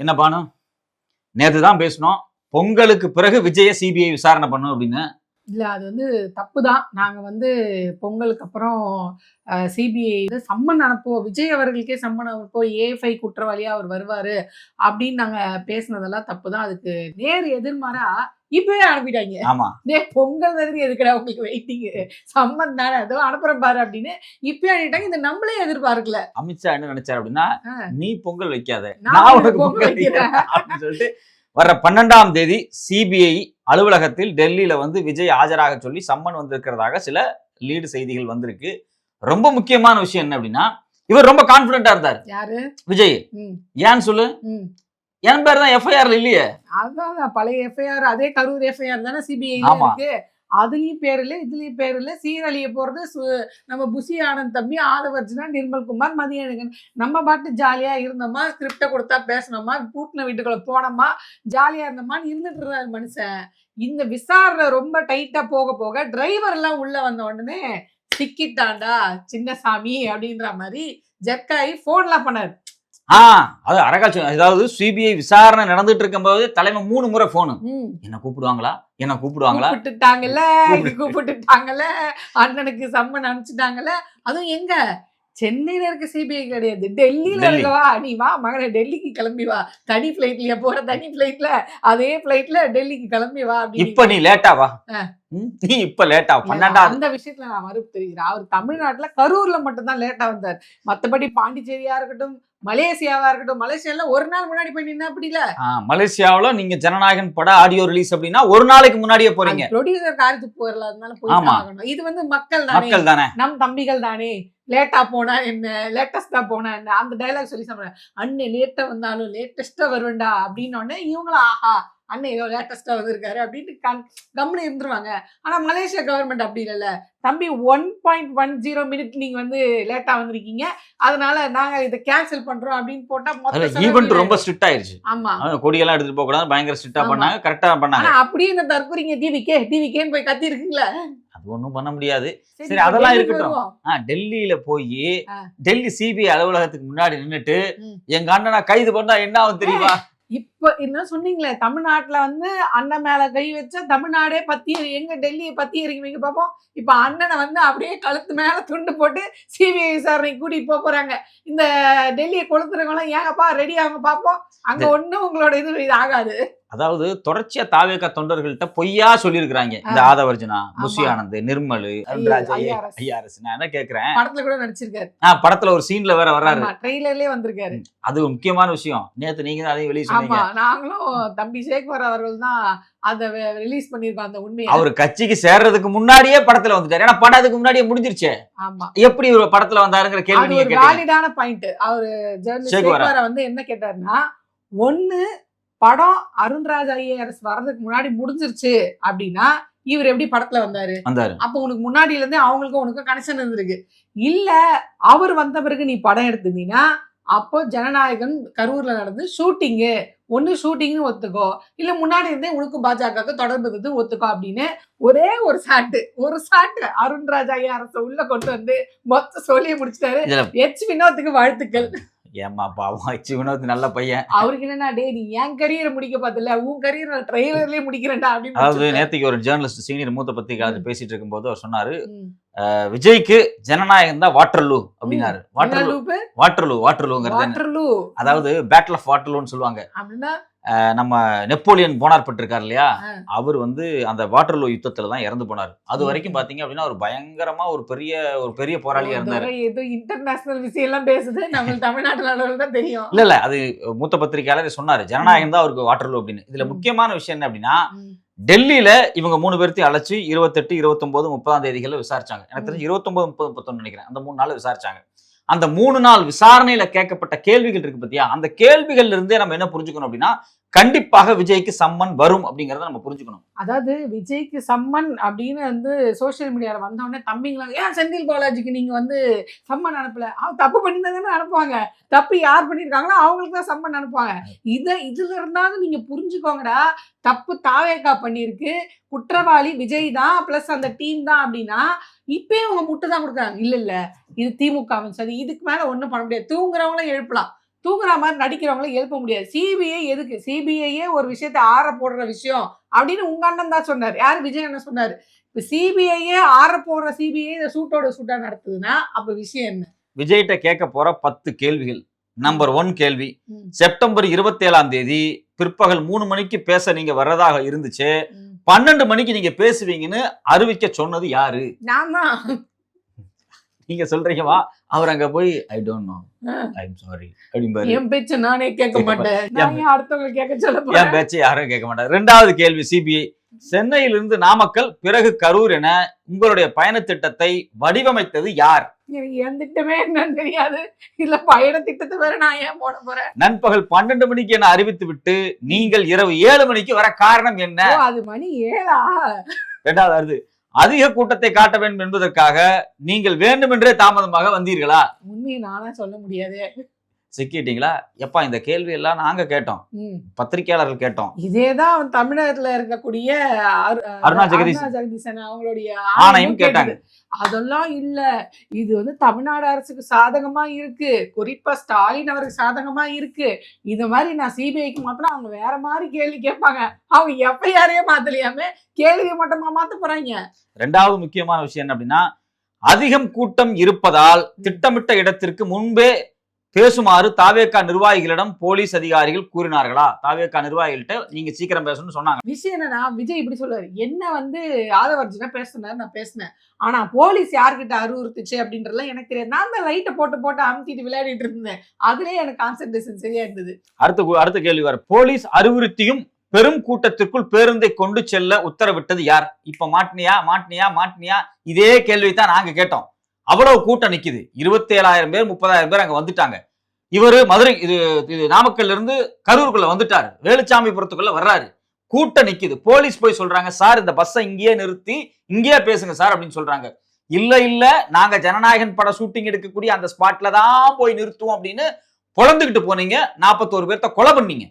என்ன பானு? நேற்று தான் பேசினோம். பொங்கலுக்கு பிறகு விஜய சிபிஐ விசாரணை பண்ணும் அப்படின்னு. இல்லை அது வந்து தப்பு தான் நாங்கள் வந்து பொங்கலுக்கு அப்புறம் சிபிஐ சம்மன் அனுப்புவோம். விஜய் அவர்களுக்கே சம்மன் அனுப்புவோம். ஏஎஃப்ஐ குற்றவாளியாக அவர் வருவார் அப்படின்னு நாங்கள் பேசுனதெல்லாம் தப்பு தான் அதுக்கு நேர் எதிர்மாறா இப்பவே அனுப்பிட்டாங்க. ஆமா. டே பொங்கல் மாதிரி எதுக்குடா உங்களுக்கு வெயிட்டிங் சம்மன் தானே அதோ அனுப்புறேன் பாரு அப்படின்னு இப்பயே அனுப்பிட்டாங்க. இந்த நம்மளே எதிர்பார்க்கல. அமித்ஷா என்ன நினைச்சாரு அப்படின்னா. நீ பொங்கல் வைக்காத. நான் உனக்கு பொங்கல் வைக்கிறேன். அப்படின்னு சொல்லிட்டு வர்ற பன்னெண்டாம் தேதி சிபிஐ அலுவலகத்தில் டெல்லியில வந்து விஜய் ஆஜராக சொல்லி சம்மன் வந்திருக்கிறதாக சில லீடு செய்திகள் வந்திருக்கு. ரொம்ப முக்கியமான விஷயம் என்ன அப்படின்னா இவர் ரொம்ப கான்பிடண்டா இருந்தார். யாரு? விஜய். ம். ஏன்னு சொல்லு? என் பேர் தான் எஃப்ஐஆர்ல இல்லையே? அதான் பழைய எஃப்ஐஆர் அதே கரூர் எஃப்ஐஆர் தானே சிபிஐ. இருக்கு. அதுலயும் பேர் இல்ல இதுலயும் பேர் இல்ல. சீரழிய போறது நம்ம புசி ஆனந்த் தம்பி ஆதவர்ஜுனா நிர்மல்குமார் மதியழகன். நம்ம பாட்டு ஜாலியா இருந்தோமா? ஸ்கிரிப்ட கொடுத்தா பேசணுமா? பூட்டின வீட்டுக்குள்ள போனோமா? ஜாலியா இருந்தோமான்னு இருந்துட்டு இருந்தாரு மனுஷன். இந்த விசாரணை ரொம்ப டைட்டா போக போக டிரைவர் எல்லாம் உள்ள வந்த உடனே சிக்கிட்டாண்டா சின்னசாமி அப்படின்ற மாதிரி ஜெர்காயி போன்லாம் பண்ணாரு. ஆ அது அரகாட்சி அதாவது சிபிஐ விசாரணை நடந்துட்டு இருக்கும்போது தலைமை மூணு முறை போனு என்ன கூப்பிடுவாங்களா? என்ன கூப்பிடுவாங்களா? கூப்பிட்டுட்டாங்கல்ல கூப்பிட்டுட்டாங்கல்ல அண்ணனுக்கு சம்மன் அனுப்பிச்சிட்டாங்கல்ல. அதுவும் எங்க? சென்னையில இருக்க சிபிஐ கிடையாது. டெல்லியில டெல்லி. இருக்கவா? நீ வா மகனே டெல்லிக்கு கிளம்பி வா. தனி பிளைட்லயா போற தனி பிளைட்ல அதே பிளைட்ல டெல்லிக்கு கிளம்பி வா இப்ப நீ லேட்டா வா. நீ இப்ப லேட்டா இல்ல, பன்னெண்டாம் அந்த விஷயத்துல நான் மறுப்பு தெரிகிறேன் அவர் தமிழ்நாட்டுல கரூர்ல மட்டும்தான் லேட்டா வந்தார். மத்தபடி பாண்டிச்சேரியா இருக்கட்டும் மலேசியாவா இருக்கட்டும் மலேசியால ஒரு நாள் முன்னாடி போய் நின்னா அப்படி இல்ல. மலேசியாவுல நீங்க ஜனநாயகன் பட ஆடியோ ரிலீஸ் அப்படின்னா ஒரு நாளைக்கு முன்னாடியே போறீங்க. ப்ரொடியூசர் காரியத்துக்கு போயிடல அதனால போய் இது வந்து மக்கள் தானே. மக்கள் தானே. நம் தம்பிகள் தானே. லேட்டா போனா என்ன? லேட்டஸ்டா போனா என்ன? அந்த டைலாக் சொல்லி சொல்றேன் அண்ணன் லேட்டா வந்தாலும் லேட்டஸ்டா வருவேன்டா அப்படின்னு உடனே இவங்களும் ஆஹா அண்ணன் ஏதோ லேட்டஸ்டா வந்திருக்காரு அப்படின்னு கண் கம்முன்னு இருந்துருவாங்க ஆனா மலேசியா கவர்மெண்ட் அப்படி இல்லைல்ல தம்பி one point one zero minute நீங்க வந்து லேட்டா வந்திருக்கீங்க அதனால நாங்க இதை கேன்சல் பண்றோம் அப்படின்னு போட்டா மொத்த அதுல செலவு ஈவெண்ட். ரொம்ப ஸ்ட்ரிக்ட் ஆயிருச்சு ஆமா அதாவது கொடியெல்லாம் எடுத்துட்டு போக கூடாது பயங்கர ஸ்ட்ரிக்டா ஆமா. பண்ணாங்க கரெக்டா பண்ணாங்க அப்படியே இந்த தற்கொலைங்க டிவிக்கே டிவிக்கேன்னு போய் கத்தி இருக்குங்களா அது ஒண்ணும் பண்ண முடியாது சரி, அதெல்லாம் இருக்கட்டும். ஆ, டெல்லியில போய். டெல்லி சிபிஐ அலுவலகத்துக்கு முன்னாடி நின்னுட்டு ம். எங்க அண்ணனை கைது பண்ணா என்ன ஆகும் தெரியுமா இப்ப என்ன சொன்னீங்களே தமிழ்நாட்டுல வந்து அண்ணன் மேல கை வச்சா தமிழ்நாடே பத்தி எங்க டெல்லியை பத்தி எறிங்க பாப்போம். இப்ப அண்ணனை வந்து அப்படியே கழுத்து மேல துண்டு போட்டு சிபிஐ விசாரணைக்கு கூட்டிட்டு போக போறாங்க. இந்த டெல்லியை கொளுத்துறவங்க எல்லாம் ஏங்கப்பா ரெடி ஆகுங்க பாப்போம். அங்க ஒண்ணும் உங்களோட இது இது ஆகாது. அதாவது தொடர்ச்சியா தாவேக தொண்டர்கள்ட்ட பொய்யா சொல்லியிருக்கிறாங்க. இந்த ஆதவர்ஜுனா முசி ஆனந்த் நிர்மல். ஐஆர்எஸ் நான் என்ன கேக்குறேன்? படத்துல கூட நடிச்சிருக்காரு. ஆ, படத்துல ஒரு சீன்ல வேற வர்றாரு. ட்ரெய்லர்லயே வந்திருக்காரு. அது முக்கியமான விஷயம். நேத்து நீங்க தான் அதையும் வெளியே சொன்னீங்க. நாங்களும் தம்பி சேக்வர் அவர்கள் தான் அதை ரிலீஸ் பண்ணிருக்கோம் அந்த உண்மையை. அவர் கட்சிக்கு சேர்றதுக்கு முன்னாடியே படத்துல வந்துட்டாரு. ஏன்னா படம் அதுக்கு முன்னாடியே முடிஞ்சிருச்சே. ஆமா. எப்படி இவர் படத்துல வந்தாருங்கிற கேள்வி ஒரு வேலிடான பாயிண்ட் அவரு சேகுவாரா. வந்து என்ன கேட்டாருன்னா ஒண்ணு படம் அருண்ராஜ் ஐஏஎஸ் வர்றதுக்கு முன்னாடி முடிஞ்சிருச்சு அப்படின்னா இவர் எப்படி படத்துல வந்தாரு? வந்தாரு. அப்ப உனக்கு முன்னாடில இருந்தே அவங்களுக்கும் உனக்கும் கனெக்ஷன் இருந்திருக்கு. இல்ல அவர் வந்த பிறகு நீ படம் எடுத்திருந்தீங்கன்னா அப்போ ஜனநாயகன் கரூர்ல நடந்து ஷூட்டிங்கு ஒண்ணு ஷூட்டிங்னு ஒத்துக்கோ. இல்ல முன்னாடி இருந்தே உனக்கும் பாஜகவுக்கு தொடர்பு இருக்குது ஒத்துக்கோ அப்படின்னு ஒரே ஒரு சாட்டு ஒரு சாட்டு அருண்ராஜ் ஐயாரச உள்ள கொண்டு வந்து மொத்த சொல்லியே முடிச்சிட்டாரு. எச் வினோத்துக்கு வாழ்த்துக்கள். ஏமா பாவம் அச்சு வினோத் நல்ல பையன். அவருக்கு என்னன்னா டே நீ என் கரியரை முடிக்க பார்த்துல உன் கரியர் ட்ரெய்லர்லயே முடிக்கிறேன்டா அப்படின்னு அதாவது. நேத்திக்கு ஒரு ஜேர்னலிஸ்ட் சீனியர் மூத்த பத்திரிகையாளர் பேசிட்டு இருக்கும்போது அவர் சொன்னாரு விஜய்க்கு ஜனநாயகம் தான் வாட்டர்லூ அப்படின்னாரு. வாட்டர்லூ? வாட்டர்லூ வாட்டர்லூங்கிறது அதாவது பேட்டில் ஆஃப் வாட்டர்லூன்னு சொல்லுவாங்க. அப்படின்னா நம்ம நெப்போலியன் போனார்பட்டு இருக்கார் இல்லையா. அவர் வந்து அந்த வாட்டர்லூ யுத்தத்துல தான் இறந்து போனார் அது. வரைக்கும் பாத்தீங்க அப்படின்னா ஒரு பயங்கரமா ஒரு பெரிய ஒரு பெரிய போராளியா இருந்தாரு ஏதோ இன்டர்நேஷனல் விஷயம் எல்லாம் பேசுது நம்ம தமிழ்நாட்டு அளவில் தான் தெரியும் இல்ல இல்ல அது மூத்த பத்திரிகையாளர் சொன்னாரு ஜனநாயகம் தான் அவருக்கு வாட்டர்லூ அப்படின்னு இதுல. முக்கியமான விஷயம் என்ன அப்படின்னா. டெல்லியில இவங்க மூணு பேர்த்தையும் அழைச்சு இருபத்தெட்டு இருபத்தொன்பது முப்பதாம் தேதிகள்ல விசாரிச்சாங்க எனக்கு. தெரிஞ்சு இருபத்தொன்பது முப்பது முப்பத்தொன்னு நினைக்கிறேன் அந்த மூணு நாள் விசாரிச்சாங்க அந்த மூணு நாள் விசாரணையில கேட்கப்பட்ட கேள்விகள் இருக்கு பத்தியா? அந்த கேள்விகள்ல இருந்தே நம்ம என்ன புரிஞ்சுக்கணும் அப்படின்னா கண்டிப்பாக விஜய்க்கு சம்மன் வரும் அப்படிங்கறத நம்ம புரிஞ்சுக்கணும். அதாவது விஜய்க்கு சம்மன் அப்படின்னு வந்து சோஷியல் மீடியால வந்த உடனே ஏன் செந்தில் பாலாஜிக்கு நீங்க வந்து சம்மன் அனுப்பல? அவன் தப்பு பண்ணிருந்தாங்கன்னு அனுப்புவாங்க. தப்பு யார் பண்ணியிருக்காங்களோ அவங்களுக்கு தான் சம்மன் அனுப்புவாங்க. இதை இதுல இருந்தாலும் நீங்க புரிஞ்சுக்கோங்கடா. தப்பு தாவேக்கா பண்ணியிருக்கு. குற்றவாளி விஜய் தான் பிளஸ் அந்த டீம் தான் அப்படின்னா இப்பயும் அவங்க முட்டு தான் கொடுக்குறாங்க. இல்ல இல்ல. இது திமுகவின் சரி இதுக்கு மேல ஒண்ணும் பண்ண முடியாது. தூங்குறவங்களும் எழுப்பலாம். தூங்குற மாதிரி நடிக்கிறவங்கள எழுப்ப முடியாது. சிபிஐ எதுக்கு? சிபிஐயே ஒரு விஷயத்தை ஆற போடுற விஷயம் அப்படின்னு உங்க அண்ணன் தான் சொன்னார். யார்? விஜய் அண்ணன் சொன்னாரு. இப்ப சிபிஐயே ஆற போடுற சிபிஐ இதை சூட்டோட சூட்டா நடத்துதுன்னா அப்ப விஷயம் என்ன? விஜய்கிட்ட கேட்க போற பத்து கேள்விகள். நம்பர் ஒன் கேள்வி. செப்டம்பர் இருபத்தேழாம் தேதி பிற்பகல் மூணு மணிக்கு பேச நீங்க வர்றதாக இருந்துச்சு. பன்னெண்டு மணிக்கு நீங்க பேசுவீங்கன்னு அறிவிக்க சொன்னது யாரு? நான் நீங்க சொல்றீங்கவா அவர் அங்க போய் I don't know. I am sorry அப்படிம்பாரு. என் பேச்சு நானே கேட்க மாட்டேன். அடுத்தவங்க கேட்க சொல்ல என் பேச்சு யாரும் கேட்க மாட்டார் ரெண்டாவது கேள்வி சிபிஐ. சென்னையிலிருந்து நாமக்கல் பிறகு கரூர் என உங்களுடைய பயண திட்டத்தை வடிவமைத்தது யார்? எனக்கு என் திட்டமே என்னன்னு தெரியாது. இல்ல பயண திட்டத்தை வேற நான் ஏன் போட போறேன்? நண்பகல் பன்னெண்டு மணிக்கு என அறிவித்து விட்டு நீங்கள் இரவு ஏழு மணிக்கு வர காரணம் என்ன? அது மணி ஏழா? ரெண்டாவது அதிக கூட்டத்தை காட்ட வேண்டும் என்பதற்காக நீங்கள் வேண்டுமென்றே தாமதமாக வந்தீர்களா? உண்மையை நானா சொல்ல முடியாது. சிக்கிட்டீங்களா? எப்பா இந்த கேள்வி எல்லாம் நாங்க கேட்டோம். பத்திரிகையாளர்கள் கேட்டோம். இதேதான் தமிழகத்துல இருக்கக்கூடிய அரு- அருணா. அருணா ஜெகதீசன் அவங்களுடைய ஆணையம் கேட்டாங்க. அதெல்லாம் இல்ல. இது வந்து தமிழ்நாடு அரசுக்கு சாதகமா இருக்கு. குறிப்பா ஸ்டாலின் அவருக்கு சாதகமா இருக்கு. இந்த மாதிரி நான் சிபிஐக்கு மாத்தினா அவங்க வேற மாதிரி கேள்வி கேட்பாங்க. அவங்க எஃப்ஐஆரே மாத்தலையாமே? கேள்வியை மட்டுமா மாத்த போறாங்க? ரெண்டாவது முக்கியமான விஷயம் என்ன அப்படின்னா அதிகம் கூட்டம் இருப்பதால் திட்டமிட்ட இடத்திற்கு முன்பே பேசுமாறு தாவேக்கா நிர்வாகிகளிடம் போலீஸ் அதிகாரிகள் கூறினார்களா? தாவேக்கா நிர்வாகிகள்கிட்ட நீங்க சீக்கிரம் பேசணும்னு சொன்னாங்க. விஷயம் என்னன்னா விஜய் இப்படி சொல்லுவாரு. என்ன வந்து ஆதவர்ஜுனா பேசினாரு நான் பேசினேன். ஆனா போலீஸ் யார்கிட்ட அறிவுறுத்துச்சு அப்படின்றதுலாம் எனக்கு தெரியாது. நான் தான் லைட்டை போட்டு போட்டு அமுத்திட்டு விளையாடிட்டு இருந்தேன். அதுலயே எனக்கு கான்சென்ட்ரேஷன் சரியா இருந்தது. அடுத்த அடுத்த கேள்வி வர. போலீஸ் அறிவுறுத்தியும் பெரும் கூட்டத்திற்குள் பேருந்தை கொண்டு செல்ல உத்தரவிட்டது யார்? இப்ப மாட்டினியா மாட்டினியா மாட்டினியா? இதே கேள்வி தான் நாங்க கேட்டோம். அவ்வளவு கூட்டம் நிக்குது. இருபத்தேழாயிரம் பேர் முப்பதாயிரம் பேர் அங்க வந்துட்டாங்க. இவரு மதுரை இது இது நாமக்கல்ல இருந்து கரூருக்குள்ள வந்துட்டாரு. வேலுச்சாமிபுரத்துக்குள்ள வர்றாரு. கூட்டம் நிக்குது. போலீஸ் போய் சொல்றாங்க சார் இந்த பஸ்ஸை இங்கேயே நிறுத்தி இங்கேயே பேசுங்க சார் அப்படின்னு சொல்றாங்க. இல்ல இல்ல நாங்க ஜனநாயகன் பட ஷூட்டிங் எடுக்கக்கூடிய அந்த ஸ்பாட்ல தான் போய் நிறுத்துவோம் அப்படின்னு பொழந்துகிட்டு போனீங்க. நாற்பத்தோரு பேர்த்த கொலை பண்ணீங்க.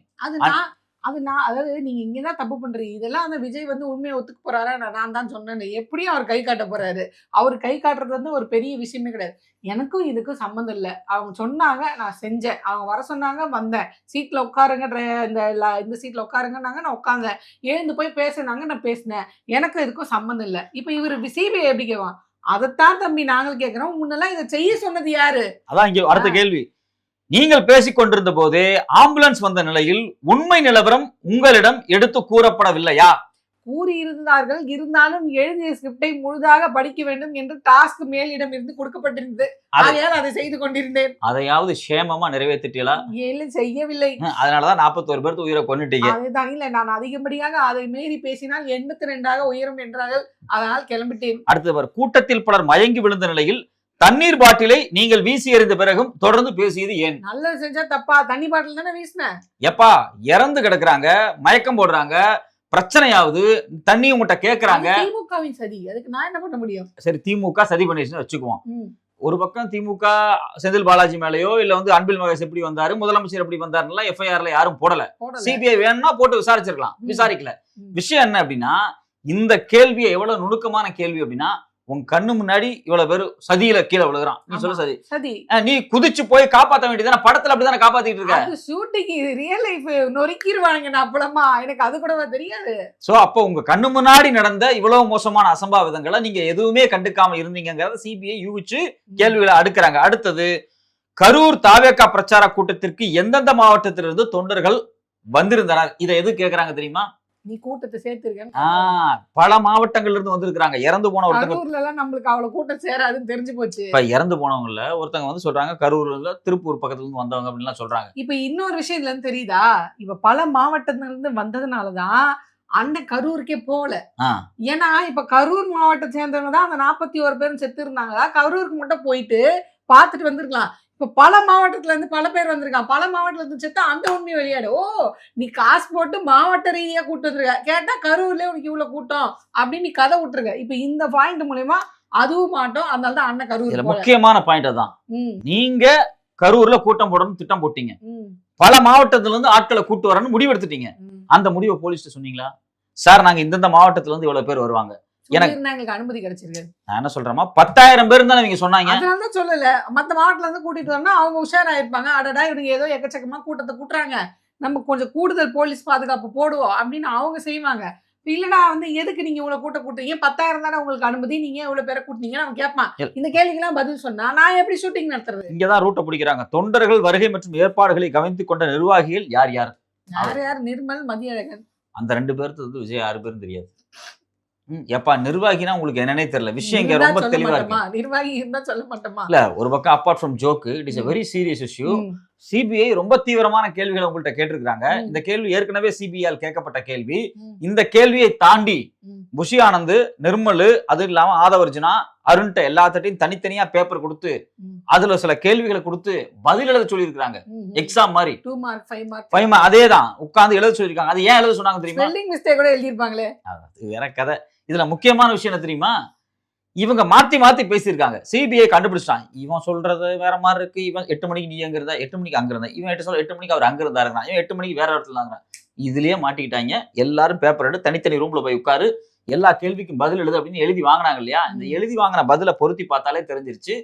அது நான் அது நான் அதாவது நீங்க இங்கதான் தப்பு பண்றீங்க. இதெல்லாம் வந்து விஜய் வந்து உண்மையை ஒத்துக்க போறாரா? நான் தான் சொன்னேன். எப்படியும் அவர் கை காட்ட போறாரு. அவர் கை காட்டுறது வந்து ஒரு பெரிய விஷயமே கிடையாது. எனக்கும் இதுக்கும் சம்மந்தம் இல்லை. அவங்க சொன்னாங்க நான் செஞ்சேன். அவங்க வர சொன்னாங்க வந்தேன். சீட்ல உட்காருங்க இந்த இந்த சீட்ல உட்காருங்கன்னாங்க நான் உட்காந்தேன். எழுந்து போய் பேசுனாங்க நான் பேசினேன். எனக்கு இதுக்கும் சம்மந்தம் இல்லை. இப்போ இவர் சிபிஐ எப்படி கேட்கும் அதைத்தான் தம்பி நாங்கள் கேட்கிறோம். முன்னெல்லாம் இதை செய்ய சொன்னது யாரு? அதான் இங்க அடுத்த கேள்வி. நீங்கள் பேசிக் கொண்டிருந்த போதே ஆம்புலன்ஸ் வந்த நிலையில் உண்மை நிலவரம் உங்களிடம் எடுத்து கூறப்படவில்லையா? கூறியிருந்தார்கள். இருந்தாலும் எழுதிய ஸ்கிரிப்டை முழுதாக படிக்க வேண்டும் என்று டாஸ்க் மேலிடம் இருந்து கொடுக்கப்பட்டிருந்தது. ஆகையால் அதை செய்து கொண்டிருந்தேன். அதையாவது சேமமா நிறைவேற்றிட்டீங்களா இல்லை செய்யவில்லை. அதனாலதான் நாற்பத்தோரு பேர்த்து உயிரை கொண்டுட்டீங்க அதுதான் இல்லை நான் அதிகப்படியாக அதை மீறி பேசினால் எண்பத்தி ரெண்டாக உயரும் என்றார்கள். அதனால் கிளம்பிட்டேன். அடுத்து பாரு, கூட்டத்தில் பலர் மயங்கி விழுந்த நிலையில் தண்ணீர் பாட்டிலை நீங்கள் வீசி எறிந்த பிறகும் தொடர்ந்து பேசியது ஏன்? நல்லது செஞ்சா தப்பா? தண்ணி பாட்டில் தானே வீசினேன் எப்பா இறந்து கிடக்குறாங்க மயக்கம் போடுறாங்க பிரச்சனையாவது தண்ணி உங்ககிட்ட கேக்குறாங்க. திமுகவின் சதி. அதுக்கு நான் என்ன பண்ண முடியும்? சரி திமுக சதி பண்ணிடுச்சுன்னு வச்சுக்குவோம். ஒரு பக்கம் திமுக செந்தில் பாலாஜி மேலயோ இல்ல வந்து அன்பில் மகேஷ் எப்படி வந்தாரு முதலமைச்சர் எப்படி வந்தாருலாம் எஃப்ஐஆர்ல யாரும் போடல. சிபிஐ வேணும்னா போட்டு விசாரிச்சிருக்கலாம். விசாரிக்கல. விஷயம் என்ன அப்படின்னா இந்த கேள்வியை எவ்வளவு நுணுக்கமான கேள்வி அப்படின்னா உன் கண்ணு முன்னாடி இவ்வளவு பேர் சதியில கீழே விழுகிறான். நீ சொல்ல. சதி. சதி. நீ குதிச்சு போய் காப்பாத்த வேண்டியதானே படத்துல அப்படிதானே காப்பாத்திட்டு இருக்க? ஷூட்டிங் இது ரியல் லைஃப் நொறுக்கிடுவானுங்க நான் அப்பளமா. எனக்கு அது கூடவா தெரியாது. சோ அப்போ உங்க கண்ணு முன்னாடி நடந்த இவ்வளவு மோசமான அசம்பாவிதங்களை நீங்க எதுவுமே கண்டுக்காம இருந்தீங்கங்கிறத சிபிஐ யூகிச்சு கேள்விகளை அடுக்குறாங்க. அடுத்தது கரூர் தாவேக்கா பிரச்சார கூட்டத்திற்கு எந்தெந்த மாவட்டத்திலிருந்து தொண்டர்கள் வந்திருந்தனர்? இதை எது கேக்குறாங்க தெரியுமா? நீ கூட்டத்தை சேர்த்திருக்கேன்னு ஆஹ் பல மாவட்டங்கள்ல இருந்து வந்திருக்கிறாங்க. இறந்து போன ஒருத்தங்க எல்லாம் நம்மளுக்கு அவ்வளவு கூட்டம் சேராதுன்னு தெரிஞ்சு போச்சு. இப்ப இறந்து போனவங்கல ஒருத்தங்க வந்து சொல்றாங்க கரூர்ல திருப்பூர் பக்கத்துல இருந்து வந்தவங்க அப்படின்லாம் சொல்றாங்க. இப்ப இன்னொரு விஷயம் இதுல இருந்து தெரியுதா? இப்ப பல மாவட்டத்துல இருந்து வந்ததுனாலதான் அண்ணன் கரூருக்கே போகல ஆஹ் ஏன்னா இப்ப கரூர் மாவட்டத்தை சேர்ந்தவங்க தான் அந்த நாற்பத்தி ஒரு பேரும் செத்து இருந்தாங்க கரூருக்கு மட்டும் போயிட்டு பார்த்துட்டு வந்திருக்கலாம். இப்ப பல மாவட்டத்துல இருந்து பல பேர் வந்திருக்கான் பல மாவட்டத்துல இருந்து செத்து அந்த உண்மை வெளியாடு ஓ நீ காசு போட்டு மாவட்ட ரீதியா கூட்டு வந்திருக்க. கேட்டா கரூர்லயே உனக்கு இவ்வளவு கூட்டம் அப்படின்னு நீ கதை விட்டுருக்க. இப்ப இந்த பாயிண்ட் மூலயமா அதுவும் மாட்டோம். அதனால தான் அண்ணன் கரூர் முக்கியமான பாயிண்ட் அதான். நீங்க கரூர்ல கூட்டம் போடணும்னு திட்டம் போட்டீங்க. பல மாவட்டத்துல இருந்து ஆட்களை கூட்டு வரணும்னு முடிவு எடுத்துட்டீங்க. அந்த முடிவை போலீஸ்ட்ட சொன்னீங்களா? சார் நாங்க இந்தந்த மாவட்டத்துல இருந்து இவ்வளவு பேர் வருவாங்க. எனக்கு- அனுமதி கிடைச்சிருக்காது நான் என்ன சொல்றேமா பத்தாயிரம் பேர் தானே இவங்க சொன்னாங்க. அதனால தான் சொல்லல. மத்த மாவட்டத்துல இருந்து கூட்டிட்டு வரணும் அவங்க உஷாராயிருப்பாங்க. அடடா இவங்க ஏதோ எக்கச்சக்கமா கூட்டத்தை கூட்டுறாங்க. நம்ம கொஞ்சம் கூடுதல் போலீஸ் பாதுகாப்பு போடுவோம் அப்படின்னு அவங்க செய்வாங்க. இல்லடா வந்து எதுக்கு நீங்க இவ்வளவு கூட்ட கூட்டுறீங்க? பத்தாயிரம் தானே உங்களுக்கு அனுமதி. நீங்க இவ்வளவு பேரை கூட்டினீங்கன்னு அவன் கேட்பான். இந்த கேள்விக்கெல்லாம் பதில் சொன்னா நான் எப்படி ஷூட்டிங் நடத்துறது? இங்கதான் ரூட்டை பிடிக்கிறாங்க. தொண்டர்கள் வருகை மற்றும் ஏற்பாடுகளை கவனித்துக் கொண்ட நிர்வாகிகள் யார் யார்? யார் யார்? நிர்மல் மதியழகன். அந்த ரெண்டு பேருக்கு வந்து விஜய் யாரு பேரும் தெரியாது. எப்பா நிர்வாகினா உங்களுக்கு என்னன்னே தெரியல விஷயம் இங்க ரொம்ப தெளிவா இருக்கு? நிர்வாகி இருந்தா சொல்ல மாட்டோமா இல்ல ஒரு பக்கம் apart from joke it is hmm. Very serious issue. CBI ரொம்ப தீவிரமான கேள்விகளை உங்கள்ட்ட கேட்டிருக்காங்க. இந்த கேள்வி ஏற்கனவே சிபிஐயால் கேட்கப்பட்ட கேள்வி. இந்த கேள்வியை தாண்டி. புஷி ஆனந்த் நிர்மலு அது இல்லாம ஆதவர்ஜுனா அருண்ட்ட எல்லாத்தட்டையும் தனித்தனியா பேப்பர் கொடுத்து. அதுல சில கேள்விகளை கொடுத்து பதில் எழுத சொல்லியிருக்காங்க. எக்ஸாம் மாதிரி டூ மார்க் ஃபைவ் மார்க் பயமா அதே தான் உட்கார்ந்து எழுத சொல்லியிருக்காங்க அது ஏன் எழுத சொன்னாங்க தெரியுமா ஸ்பெல்லிங் மிஸ்டேக் கூட எழுதியிருப்பாங்களே அது வேற கதை இதுல முக்கியமான விஷயம் என்ன தெரியுமா? இவங்க மாத்தி மாத்தி பேசியிருக்காங்க. சிபிஐ கண்டுபிடிச்சிட்டான். இவன் சொல்றது வேற மாதிரி இருக்கு. இவன் எட்டு மணிக்கு நீ எங்க இருந்தா எட்டு மணிக்கு அங்க இருந்தா. இவன் எட்டு சொல்ல எட்டு மணிக்கு அவர் அங்க இருந்தா இருக்கிறான். இவன் எட்டு மணிக்கு வேற இடத்துல இருந்தாங்க இதுலயே மாட்டிக்கிட்டாங்க. எல்லாரும் பேப்பர் எடுத்து தனித்தனி ரூம்ல போய் உட்காரு. எல்லா கேள்விக்கும் பதில் எழுது அப்படின்னு எழுதி வாங்கினாங்க இல்லையா? இந்த. எழுதி வாங்கின பதில பொருத்தி பார்த்தாலே தெரிஞ்சிருச்சு.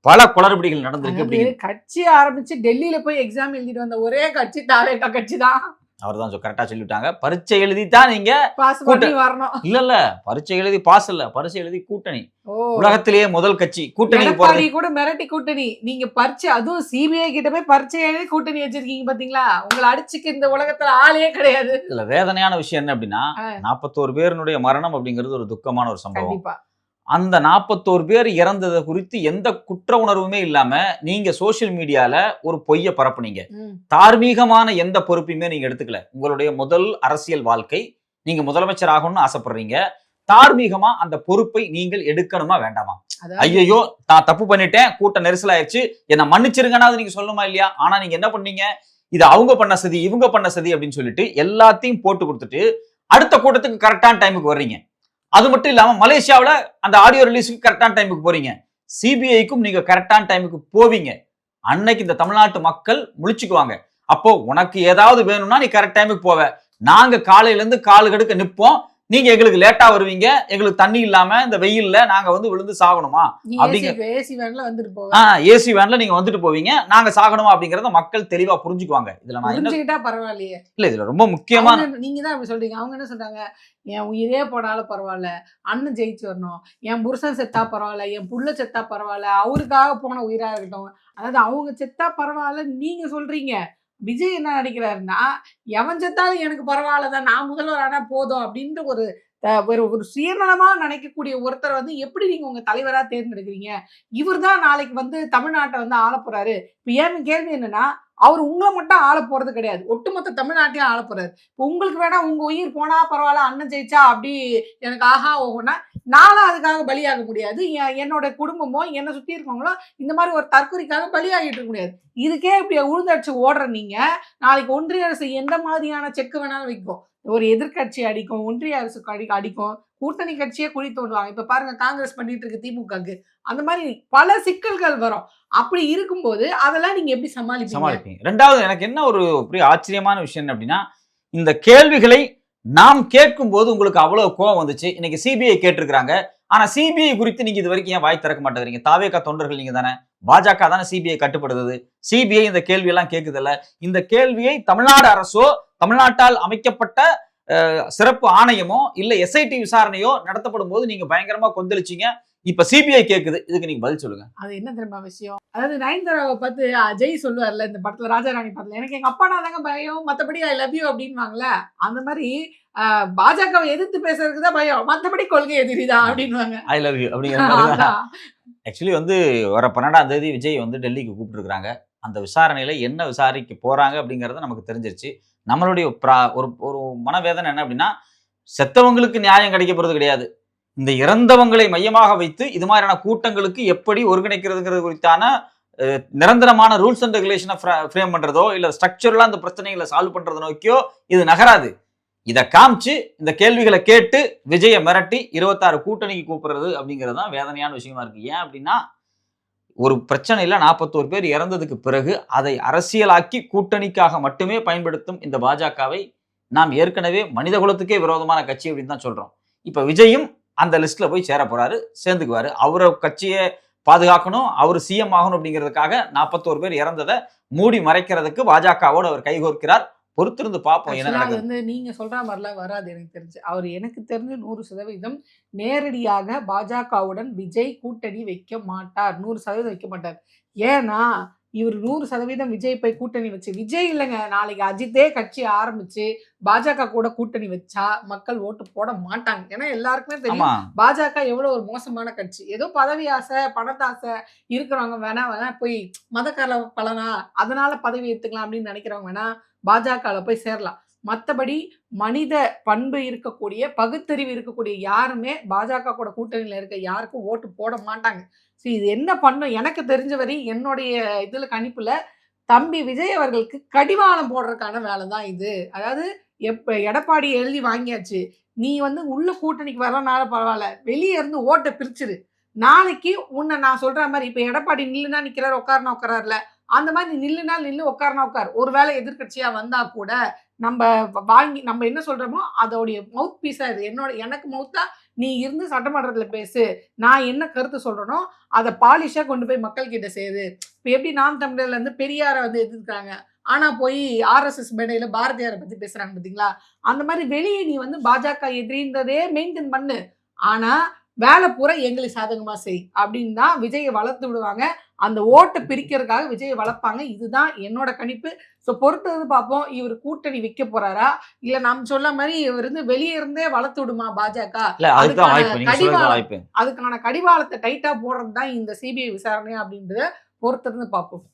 பல குளறுபடிகள் நடந்திருக்கு அப்படின்னு கட்சி ஆரம்பிச்சு டெல்லியில போய் எக்ஸாம் எழுதிட்டு வந்த ஒரே கட்சி தாவேக்கா கட்சி தான். அவர் தான் கரெக்டா சொல்லிவிட்டாங்க. பரீட்சை எழுதி தான் நீங்க வரணும். இல்ல இல்ல. பரீட்சை எழுதி பாஸ் இல்ல. பரீட்சை எழுதி கூட்டணி. உலகத்திலேயே முதல் கட்சி. கூட்டணிக்கு போறது. கூட மிரட்டி கூட்டணி. நீங்க பரிச்சை அதுவும் சிபிஐ கிட்ட போய் பரிச்சை எழுதி கூட்டணி வச்சிருக்கீங்க பாத்தீங்களா? உங்களை அடிச்சுக்க இந்த உலகத்துல ஆளே கிடையாது. இதுல வேதனையான விஷயம் என்ன அப்படின்னா. நாற்பத்தோரு பேருனுடைய மரணம் அப்படிங்கிறது ஒரு துக்கமான ஒரு சம்பவம். அந்த நாற்பத்தோரு பேர் இறந்ததை குறித்து எந்த குற்ற உணர்வுமே இல்லாம நீங்க சோஷியல் மீடியால ஒரு பொய்ய பரப்புனீங்க. தார்மீகமான எந்த பொறுப்பையுமே நீங்க எடுத்துக்கல. உங்களுடைய முதல் அரசியல் வாழ்க்கை. நீங்க முதலமைச்சர் ஆகணும்னு ஆசைப்படுறீங்க. தார்மீகமா அந்த பொறுப்பை நீங்கள் எடுக்கணுமா வேண்டாமா? ஐயோ நான் தப்பு பண்ணிட்டேன். கூட்ட நெரிசல் ஆயிடுச்சு. என்ன மன்னிச்சிருங்கன்னாவது நீங்க சொல்லணுமா இல்லையா? ஆனா நீங்க என்ன பண்ணீங்க? இது அவங்க பண்ண சதி இவங்க பண்ண சதி அப்படின்னு சொல்லிட்டு எல்லாத்தையும் போட்டு கொடுத்துட்டு அடுத்த கூட்டத்துக்கு கரெக்டான டைமுக்கு வர்றீங்க. அது மட்டும் இல்லாமல் மலேசியாவில் அந்த ஆடியோ ரிலீஸுக்கு கரெக்டான டைமுக்கு போறீங்க. சிபிஐக்கும் நீங்க கரெக்டான டைமுக்கு போவீங்க. அன்னைக்கு இந்த தமிழ்நாட்டு மக்கள் முழிச்சுக்குவாங்க. அப்போ உனக்கு ஏதாவது வேணும்னா நீ கரெக்ட் டைமுக்கு போவ. நாங்க காலையிலேருந்து கால் கெடுக்க நிற்போம் நீங்க எங்களுக்கு லேட்டா வருவீங்க. எங்களுக்கு தண்ணி இல்லாம இந்த வெயில்ல நாங்க வந்து விழுந்து சாகணுமா? நீ அப்படிங்க- ஏசி வேன்ல வந்துட்டு போவ ஆஹ் ஏசி வேன்ல நீங்க வந்துட்டு போவீங்க. நாங்க சாகணுமா அப்படிங்கறத மக்கள் தெளிவா புரிஞ்சுக்குவாங்க. இதுல நான் என்ன பரவாயில்லையே. இல்ல இதுல ரொம்ப முக்கியமான நீங்க தான் அப்படி சொல்றீங்க. அவங்க என்ன சொல்றாங்க? என் உயிரே போனாலும் பரவாயில்ல. அண்ணன் ஜெயிச்சு வரணும். என் புருஷன் செத்தா பரவாயில்ல. என் புள்ள செத்தா பரவாயில்ல. அவருக்காக போன உயிரா இருக்கட்டும். அதாவது அவங்க செத்தா பரவாயில்ல நீங்க சொல்றீங்க. விஜய் என்ன நினைக்கிறாருன்னா எவன் செத்தாலும் எனக்கு பரவாயில்ல தான் நான் முதல்வர் ஆனால் போதும் அப்படின்ற ஒரு ஒரு ஒரு சுயநலமாக நினைக்கக்கூடிய ஒருத்தர் வந்து எப்படி நீங்க உங்க தலைவரா தேர்ந்தெடுக்கிறீங்க? இவர் தான் நாளைக்கு வந்து தமிழ்நாட்டை வந்து ஆள போறாரு இப்ப ஏன் கேள்வி என்னன்னா அவர் உங்களை மட்டும் ஆள போறது கிடையாது. ஒட்டுமொத்த தமிழ்நாட்டையும் ஆள போறாரு. இப்போ உங்களுக்கு வேணா உங்க உயிர் போனா பரவாயில்ல அண்ணன் ஜெயிச்சா அப்படி எனக்கு ஆஹா ஓகோன்னா நானும் அதுக்காக பலியாக முடியாது. என்னோட குடும்பமோ என்னை சுத்தி இருக்கவங்களோ இந்த மாதிரி ஒரு தற்கொலைக்காக பலியாகிட்டு இருக்க முடியாது. இதுக்கே இப்படி உழுந்தடிச்சு ஓடுற நீங்க நாளைக்கு ஒன்றிய அரசு எந்த மாதிரியான செக்கு வேணாலும் வைக்கும் ஒரு எதிர்க்கட்சி அடிக்கும் ஒன்றிய அரசு அடி அடிக்கும். கூட்டணி கட்சியே குழி தோண்டுவாங்க. இப்ப பாருங்க காங்கிரஸ் பண்ணிட்டு இருக்கு திமுகக்கு அந்த மாதிரி பல சிக்கல்கள் வரும். அப்படி இருக்கும்போது அதெல்லாம் நீங்க எப்படி சமாளிப்பீங்க? சமாளிப்பீங்க. ரெண்டாவது எனக்கு என்ன ஒரு பெரிய ஆச்சரியமான விஷயம் அப்படின்னா இந்த கேள்விகளை நாம் கேட்கும் போது உங்களுக்கு அவ்வளவு கோவம் வந்துச்சு. இன்னைக்கு சிபிஐ கேட்டிருக்கிறாங்க. ஆனா சிபிஐ குறித்து நீங்க இது வரைக்கும் ஏன் வாய் திறக்க மாட்டேங்கிறீங்க? தாவேகா தொண்டர்கள் நீங்க தானே. பாஜக தானே சிபிஐ கட்டுப்படுத்துது. சிபிஐ இந்த கேள்வி எல்லாம் இந்த கேள்வியை தமிழ்நாடு அரசோ தமிழ்நாட்டால் அமைக்கப்பட்ட சிறப்பு ஆணையமோ இல்ல எஸ்ஐடி விசாரணையோ நடத்தப்படும் போது நீங்க பயங்கரமா கொந்தளிச்சீங்க. இப்ப சிபிஐ கேக்குது. இதுக்கு நீங்க பதில் சொல்லுங்க. அது என்ன தெரியுமா விஷயம்? அதாவது நயன்தாராவை பார்த்து அஜய் சொல்லுவார்ல இந்த படத்துல ராஜாராணி படத்துல எனக்கு எங்க அப்பா தாங்க பயம். மத்தபடி ஐ லவ் யூ அப்படின்வாங்கல்ல அந்த மாதிரி பாஜகவை எதிர்த்து பேசுறதுக்கு தான் பயம். மத்தபடி கொள்கை எதிரிதான் அப்படின்வாங்க ஐ லவ் யூ அப்படிங்கிற. ஆக்சுவலி வந்து வர பன்னெண்டாம் தேதி விஜய் வந்து டெல்லிக்கு கூப்பிட்டுருக்காங்க அந்த விசாரணையில என்ன விசாரிக்க போறாங்க அப்படிங்கறது நமக்கு தெரிஞ்சிருச்சு. நம்மளுடைய ப்ரா- ஒரு ஒரு மனவேதனை என்ன அப்படின்னா செத்தவங்களுக்கு நியாயம் கிடைக்க போறது கிடையாது. இந்த இறந்தவங்களை மையமாக வைத்து இது மாதிரியான கூட்டங்களுக்கு எப்படி ஒருங்கிணைக்கிறதுங்கிறது குறித்தான அஹ், நிரந்தரமான ரூல்ஸ் அண்ட் ரெகுலேஷனை ஃப்ரேம் பண்றதோ இல்லை ஸ்ட்ரக்சரலா அந்த பிரச்சனைகளை சால்வ் பண்றதை நோக்கியோ இது நகராது. இதை காமிச்சு இந்த கேள்விகளை கேட்டு விஜயை மிரட்டி இருபத்தாறு கூட்டணிக்கு கூப்பிடுறது அப்படிங்கிறது தான் வேதனையான விஷயமா இருக்கு. ஏன் அப்படின்னா ஒரு பிரச்சனையில நாற்பத்தோரு பேர் இறந்ததுக்கு பிறகு அதை அரசியலாக்கி கூட்டணிக்காக மட்டுமே பயன்படுத்தும் இந்த பாஜகவை நாம் ஏற்கனவே மனித குலத்துக்கே விரோதமான கட்சி அப்படின்னு தான் சொல்கிறோம் இப்போ விஜயும் அந்த லிஸ்ட்டில் போய் சேர போகிறாரு சேர்ந்துக்குவார். அவரை கட்சியை பாதுகாக்கணும் அவர் சிஎம் ஆகணும் அப்படிங்கிறதுக்காக நாற்பத்தோரு பேர் இறந்ததை மூடி மறைக்கிறதுக்கு பாஜகவோடு அவர் கைகோர்க்கிறார் பொறுத்திருந்து பார்ப்போம் என்ன வந்து நீங்க சொல்ற மாதிரிலாம் வராது எனக்கு தெரிஞ்சு. அவர் எனக்கு தெரிஞ்சு நூறு சதவீதம் நேரடியாக பாஜகவுடன் விஜய் கூட்டணி வைக்க மாட்டார். நூறு சதவீதம் வைக்க மாட்டார். ஏன்னா இவர் நூறு சதவீதம் விஜய் போய் கூட்டணி வச்சு விஜய் இல்லைங்க நாளைக்கு அஜித்தே கட்சி ஆரம்பிச்சு பாஜக கூட கூட்டணி வச்சா மக்கள் ஓட்டு போட மாட்டாங்க. ஏன்னா எல்லாருக்குமே தெரியும் பாஜக எவ்வளவு ஒரு மோசமான கட்சி. ஏதோ பதவி ஆசை பணத்தாசை இருக்கிறவங்க வேணா வேணா போய் மதக்கல பலனா அதனால பதவி எடுத்துக்கலாம் அப்படின்னு நினைக்கிறவங்க வேணா பாஜகவில் போய் சேரலாம். மற்றபடி மனித பண்பு இருக்கக்கூடிய பகுத்தறிவு இருக்கக்கூடிய யாருமே பாஜக கூட கூட்டணியில் இருக்க யாருக்கும் ஓட்டு போட மாட்டாங்க. ஸோ இது என்ன பண்ணும்? எனக்கு தெரிஞ்ச வரை என்னுடைய இதில் கணிப்பில் தம்பி விஜய் அவர்களுக்கு கடிவாளம் போடுறதுக்கான வேலை தான் இது. அதாவது எப்போ எடப்பாடி எழுதி வாங்கியாச்சு. நீ வந்து உள்ள கூட்டணிக்கு வரனால பரவாயில்ல வெளியே இருந்து ஓட்டை பிரிச்சிரு. நாளைக்கு உன்னை நான் சொல்கிற மாதிரி இப்போ எடப்பாடி நில்லுனா நிற்கிறார் உட்காருனா உட்காராருல. அந்த மாதிரி நில்லுனா நில்லு உட்காருனா உட்கார். ஒருவேளை எதிர்க்கட்சியா வந்தா கூட நம்ம வ- வாங்கி நம்ம என்ன சொல்றோமோ அதோடைய மவுத் பீஸா இது. என்னோட எனக்கு மவுத்தா நீ இருந்து சட்டமன்றத்துல பேசு. நான் என்ன கருத்து சொல்றேனோ அதை பாலிஷா கொண்டு போய் மக்கள் கிட்ட சேரு. இப்போ எப்படி நாம் தமிழர்ல இருந்து பெரியாரை வந்து எதிர்க்கிறாங்க? ஆனா போய் ஆர்எஸ்எஸ் மேடையில பாரதியாரை பத்தி பேசுறாங்க பாத்தீங்களா? அந்த மாதிரி வெளியே நீ வந்து பாஜக எதிரின்றதே மெயின்டைன் பண்ணு. ஆனா வேலை பூரா எங்களுக்கு சாதகமா செய் அப்படின்னு தான் விஜயை வளர்த்து விடுவாங்க. அந்த ஓட்டை பிரிக்கிறதுக்காக விஜயை வளர்ப்பாங்க. இதுதான் என்னோட கணிப்பு. ஸோ பொறுத்தது பார்ப்போம். இவர் கூட்டணி வைக்க போறாரா? இல்ல நாம் சொன்ன மாதிரி இவர் வந்து வெளியே இருந்தே வளர்த்து விடுமா பாஜக? கடிவாளம். அதுக்கான கடிவாளத்தை டைட்டா போடுறது தான் இந்த சிபிஐ விசாரணை அப்படின்றத பொறுத்திருந்து பார்ப்போம்.